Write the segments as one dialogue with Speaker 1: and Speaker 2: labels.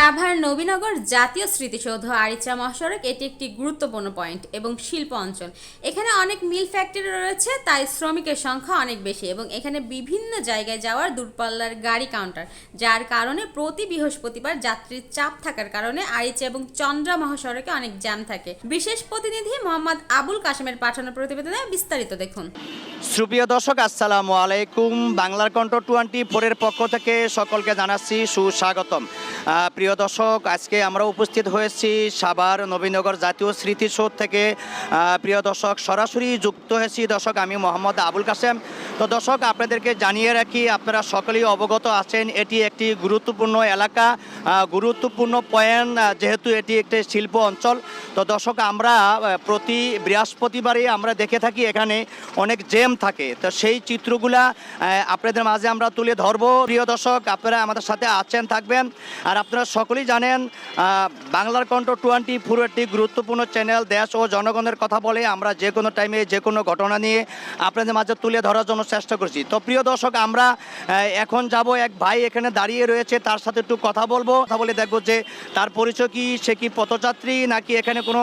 Speaker 1: সাভার নবীনগর জাতীয় স্মৃতিসৌধ আরিচা মহাসড়ক, এটি একটি গুরুত্বপূর্ণ পয়েন্ট এবং শিল্প অঞ্চল। এখানে অনেক মিল ফ্যাক্টরি রয়েছে, তাই শ্রমিকের সংখ্যা অনেক বেশি এবং এখানে বিভিন্ন জায়গায় যাওয়ার দূরপাল্লার গাড়ি কাউন্টার, যার কারণে প্রতি বৃহস্পতিবার যাত্রীর চাপ থাকার কারণে আরিচা এবং চন্দ্রা মহাসড়কে অনেক জ্যাম থাকে। বিশেষ প্রতিনিধি মোহাম্মদ আবুল কাশেমের পাঠানো প্রতিবেদনে বিস্তারিত দেখুন।
Speaker 2: সুপ্রিয় দর্শক, আসসালামু আলাইকুম। বাংলার কণ্ঠ টোয়েন্টি ফোরের পক্ষ থেকে সকলকে জানাচ্ছি সুস্বাগতম। প্রিয় দর্শক, আজকে আমরা উপস্থিত হয়েছি সাবার নবীনগর জাতীয় স্মৃতিসৌধ থেকে। প্রিয় দর্শক, সরাসরি যুক্ত হয়েছি দর্শক, আমি মোহাম্মদ আবুল কাসেম তো দর্শক, আপনাদেরকে জানিয়ে রাখি, আপনারা সকলেই অবগত আছেন, এটি একটি গুরুত্বপূর্ণ এলাকা। গুরুত্বপূর্ণ পয়েন্ট যেহেতু এটি একটি শিল্প অঞ্চল। তো দর্শক, আমরা প্রতি বৃহস্পতিবারই আমরা দেখে থাকি, এখানে অনেক জেম থাকে। তো সেই চিত্রগুলা আপনাদের মাঝে আমরা তুলে ধরবো। প্রিয় দর্শক, আপনারা আমাদের সাথে আছেন, থাকবেন। আর আপনারা সকলেই জানেন বাংলার কণ্ঠ টোয়েন্টি ফোর একটি গুরুত্বপূর্ণ চ্যানেল, দেশ ও জনগণের কথা বলে আমরা যে কোনো টাইমে যে কোনো ঘটনা নিয়ে আপনাদের মাঝে তুলে ধরার জন্য চেষ্টা করছি। তো প্রিয় দর্শক, আমরা এখন যাব, এক ভাই এখানে দাঁড়িয়ে রয়েছে, তার সাথে একটু কথা বলব। কথা বলে দেখব যে তার পরিচয় কি, সে কি পথযাত্রী নাকি এখানে কোনো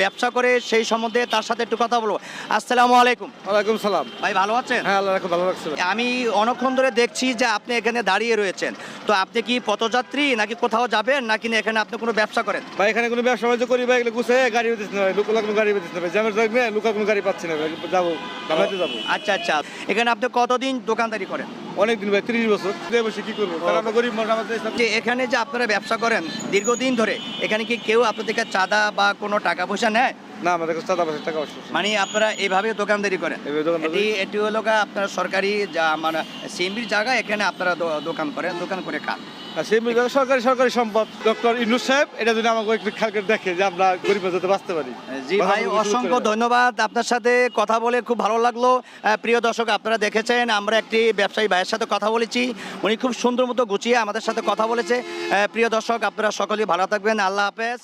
Speaker 2: ব্যবসা করে, সেই সম্বন্ধে তার সাথে একটু কথা বলব। আসসালামু আলাইকুম।
Speaker 3: ওয়ালাইকুম সালাম।
Speaker 2: ভাই ভালো আছেন?
Speaker 3: হ্যাঁ আল্লাহ রাখো ভালো রাখছে
Speaker 2: আমি অনেকক্ষণ ধরে দেখছি যে আপনি এখানে দাঁড়িয়ে রয়েছেন। তো আপনি কি পথযাত্রী নাকি কোথাও যাবেন? নাকি না এখানে আপনি কোনো ব্যবসা করেন?
Speaker 3: ভাই এখানে কোনো ব্যবসা বাণিজ্য করি ভাই এগুলো গুছে গাড়ি পেতেছি না লোক কোনো গাড়ি পেতেছি না জ্যামের থাকবে লোকাল কোনো গাড়ি পাচ্ছি না ভাই যাব বাংলাতে যাব।
Speaker 2: আচ্ছা আচ্ছা। এখানে আপনি কতদিন দোকানদারি করেন?
Speaker 3: অনেকদিন ভাই তিরিশ বছর। বসে কি করব? আমরা গরিব
Speaker 2: যে এখানে যে আপনারা ব্যবসা করেন দীর্ঘদিন ধরে এখানে কি কেউ আপনাদের চাঁদা বা কোনো টাকা পয়সা নেয়?
Speaker 3: না আমাদের কাছে চাঁদা টাকা অবশ্য
Speaker 2: মানে আপনারা এইভাবে দোকানদারি করেন? এটি এটি হলো আপনার সরকারি যা মানে সিএমবির জায়গা এখানে আপনারা দোকান করেন। দোকান করে খান।
Speaker 3: আর সেই সরকারি সরকারি সম্পদ। ডক্টর ইনুস সাহেব এটা যদি আমাকে একটু খেয়াল করে দেখে যে আমরা গরিব যাতে বাঁচতে পারি।
Speaker 2: জি ভাই অসংখ্য ধন্যবাদ আপনার সাথে কথা বলে খুব ভালো লাগল। প্রিয় দর্শক আপনারা দেখেছেন আমরা একটি ব্যবসায়ী ভাইয়ের সাথে কথা বলেছি। উনি খুব সুন্দর মতো গুছিয়ে আমাদের সাথে কথা বলেছে। প্রিয় দর্শক আপনারা সকলেই ভালো থাকবেন। আল্লাহ হাফেজ।